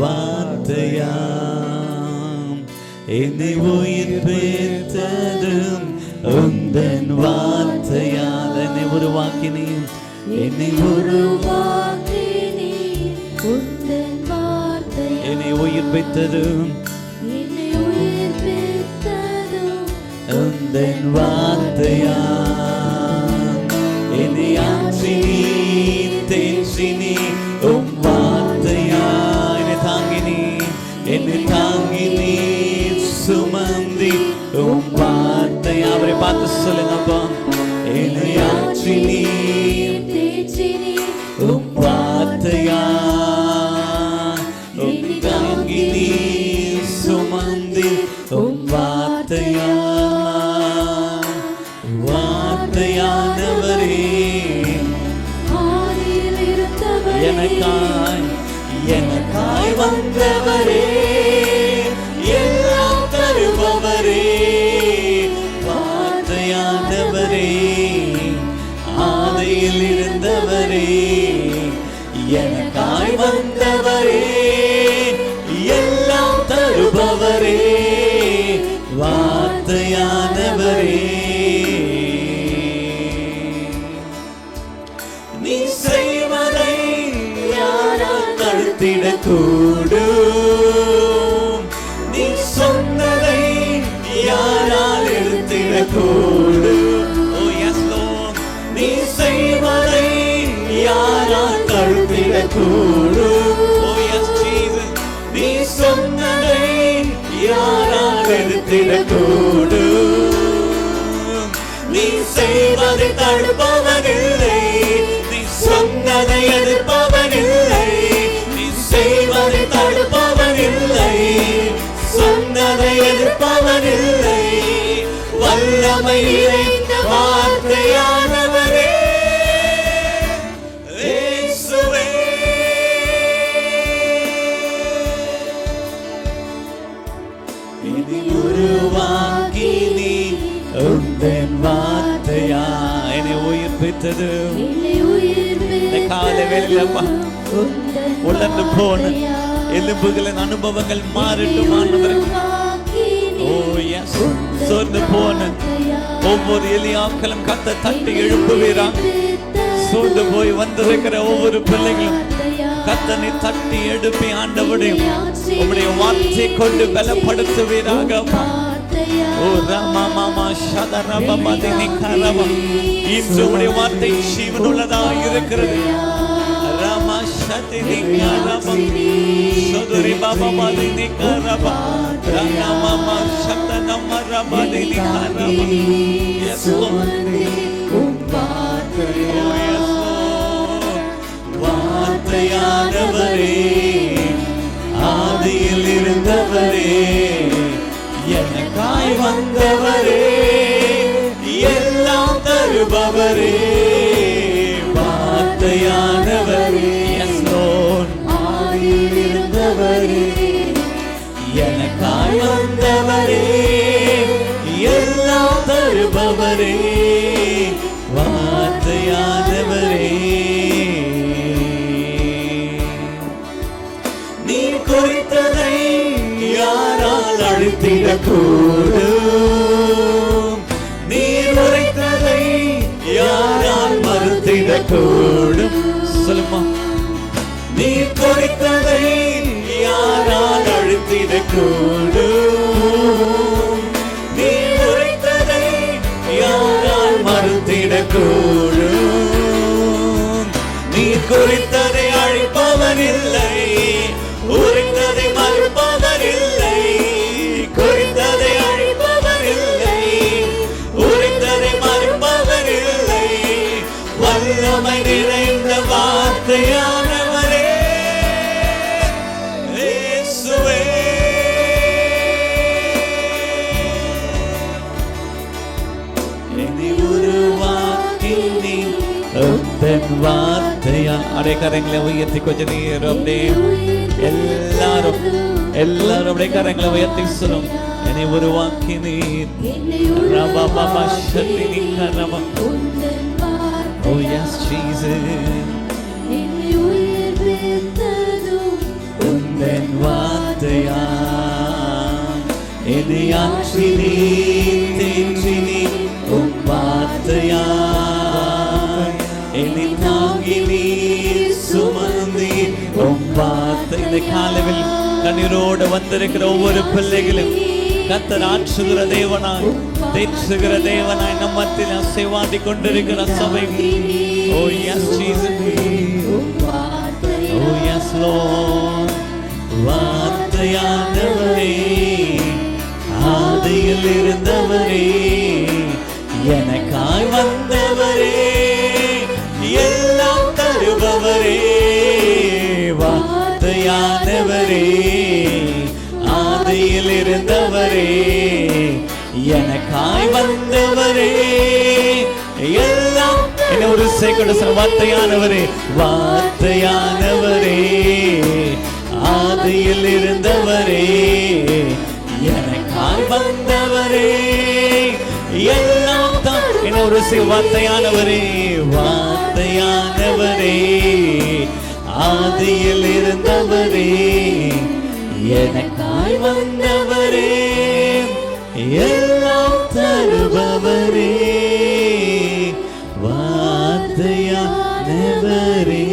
வார்த்தையாம். என்னை உயிர்ப்பித்ததும் உந்தன் வார்த்தையால். என்னை உருவாக்கினேன் என்னை உரு உருவாக்கினீ உந்தன் வார்த்தை என்னை உயிர்ப்பித்ததும் என்னை தருபவரே வார்த்தையானவரே. நீ செய்வதை யாரால் தடுத்திடக்கூடும் நீ சொன்னதை யாரால் எடுத்திடக்கூடும் நீ செய்வதை யாரால் தடுத்திடக்கூடும் எடுத்திடக்கூடும் நீ செய்வதை தடுப்பவனில்லை. நீ சொன்னதை எதிர்ப்பவனில்லை. நீ செய்வதை தடுப்பவனில்லை. சொன்னதை எதிர்ப்பவனில்லை. வல்லமையிலே உயிர்ப்பித்ததும் இந்த கால வேளையிலப்பா உந்தன் உலர்ந்து போன. எலும்புகளின் அனுபவங்கள் மாறட்டும் ஆண்டவரே ஓ எஸ் சோர்ந்து போன ஒவ்வொரு எலியாக்களும் கத்த தட்டி எழுப்புவீராங்க சோர்ந்து போய் வந்திருக்கிற ஒவ்வொரு பிள்ளைகளும் கத்தனை தட்டி எழுப்பி ஆண்டவரையும் உம்முடைய வார்த்தை கொண்டு பலப்படுத்துவீராக இன்று உம்முடைய வார்த்தை ஜீவனுள்ளதா இருக்கிறது. ராமா சதினி கரப தருபவரே வார்த்தையானவரே எஸ் எனக்காய் வந்தவரே எல்லாம் தருபவரே வார்த்தையானவரே. நீ குறித்ததை யாரால் அழுத்திடக்கூடும்? யாரால் மறுத்திடக்கூடும்? சொல்லுமா நீ குறித்ததை யாரால் அழுத்திடக்கூடும்? நீ உரைத்ததை யாரால் மறுத்திடக்கூடும்? நீ குறித்ததை அழிப்பவனில்லை உரைத்ததை நிறைந்த வார்த்தையானவரே. இயேசுவே. என்னை உருவாக்கி நீ உந்தன் வார்த்தையா அடே கரங்களை உயர்த்தி கொஞ்ச நேரம் அப்படியே எல்லாரும் எல்லாரும் அப்படியே கரங்களை உயர்த்தி சொல்லும். என்னை உருவாக்கி நீர். ரபா பாபா சக்தி கரபா உந்தன் வார்த்தை Oh yes, Jesus. என்னை உயிர்ப்பித்ததும் உன் இந்த வார்த்தையா என்னை ஆற்றி நீ உம் வார்த்தையா என்னை தாங்கி நீ உம் வார்த்தை இந்த காலவில் கண்ணீரோடு வந்திருக்கிற ஒவ்வொரு பிள்ளைகளும் கத்தர் ஆற்றுகிற தேவனாய் தேற்றுகிற தேவனாய் நம்ம மத்தியில் அசைவாடி கொண்டிருக்கிற சபை. ஓ எஸ் ஓ எஸ் Lord. வார்த்தையானவரே ஆதியில் இருந்தவரே எனக்காய் வந்தவரே எல்லாம் தருபவரே. வார்த்தையானவரே ஆதியில் இருந்தவரே என தாய் வந்தவரே. எல்லாம் என்ன ஒரு சேக்கட வார்த்தையானவரே வார்த்தையானவரே. ஆதியில் இருந்தவரே எனக்காய் வந்தவரே. எல்லாம் தான் என்ன ஒரு சி- வார்த்தையானவரே வார்த்தையானவரே. ஆதியில் இருந்தவரே எனக்காய் வந்தவரே. எல்லாம் தருபவரே. வார்த்தையானவரே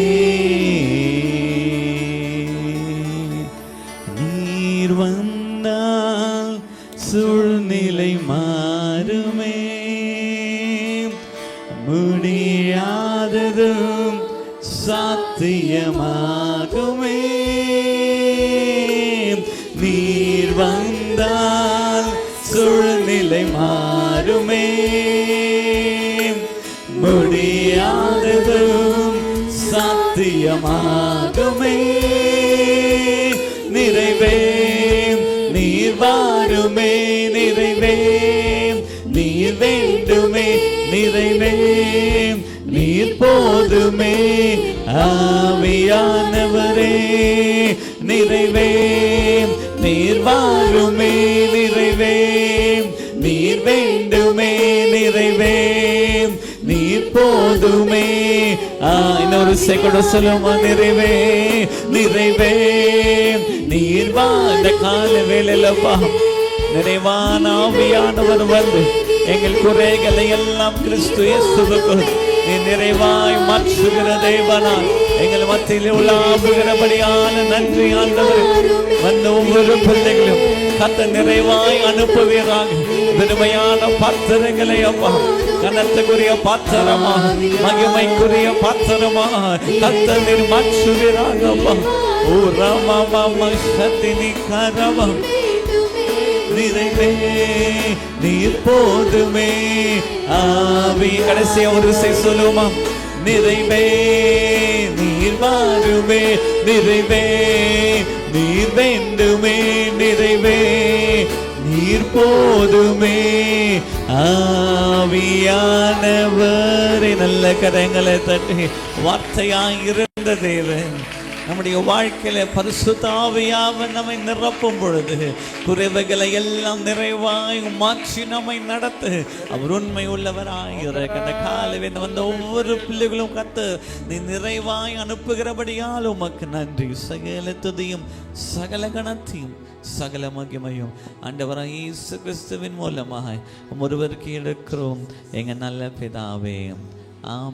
நீர் வந்தால் சூழ்நிலை மாறுமே. முடியாததும் சாத்தியமாகுமே. மாறுமே முடியாததும் சாத்தியமாகுமே. நிறைவே நீர் வாருமே நிறைவே நீர் வேண்டுமே நிறைவே நீர் போதுமே ஆவியானவரே. நிறைவே நீர் வாருமே வேண்டுமே நிறைவே நீர் போதுமே. இன்னொரு செகண்ட் சொல்லுமா நிறைவே நிறைவே நீர் வாழ்ந்த கால வேலையிலப்பா நிறைவான ஆவியானவர் வந்து எங்கள் குறைகளை எல்லாம் கிறிஸ்து இயேசுவுக்கு நீ நிறைவாய் மாற்றுகிற தேவனால் எங்கள் மத்தியில் உள்ளாபுகிறபடியான நன்றி ஆண்டவர் வந்த ஒவ்வொரு பிள்ளைகளும் கத்த நிறைவாய் அனுப்புவீராக. பெருமையான பாத்திரங்களை அம்மா கனத்துக்குரிய பாத்திரமா மகிமைக்குரிய பாத்திரமா கத்த நீர் மாற்றுவீராக அப்பா. ஓ ராமா சத்தினி கரவம் நிறைவே நீர் போதுமே ஆவி. கடைசியா ஒரு இசை சொல்லுமா நிறைவே நீர் வாருமே நிறைவே நீர் வேண்டுமே நிறைவே. நீர் போதுமே ஆவியானவரே. நல்ல கரங்களை தட்டி வார்த்தையாய் இருந்த தேவன். நம்முடைய வாழ்க்கையில் பரிசுத்தாவியாவை நம்மை நிரப்பும் பொழுது குறைவுகளை எல்லாம் நிறைவாய் மாற்றி நம்மை நடத்து. அவர் உண்மை உள்ளவராய் கண்ட காலவே வந்த ஒவ்வொரு பிள்ளைகளும் கத்து நீ நிறைவாய் அனுப்புகிறபடியால் உமக்கு நன்றி. சகல துதியும் சகல கணத்தையும் சகல மகிமையும் ஆண்டவராய் இயேசு கிறிஸ்துவின் மூலமாக ஒருவருக்கு எடுக்கிறோம். எங்கள் நல்ல பிதாவே ஆம்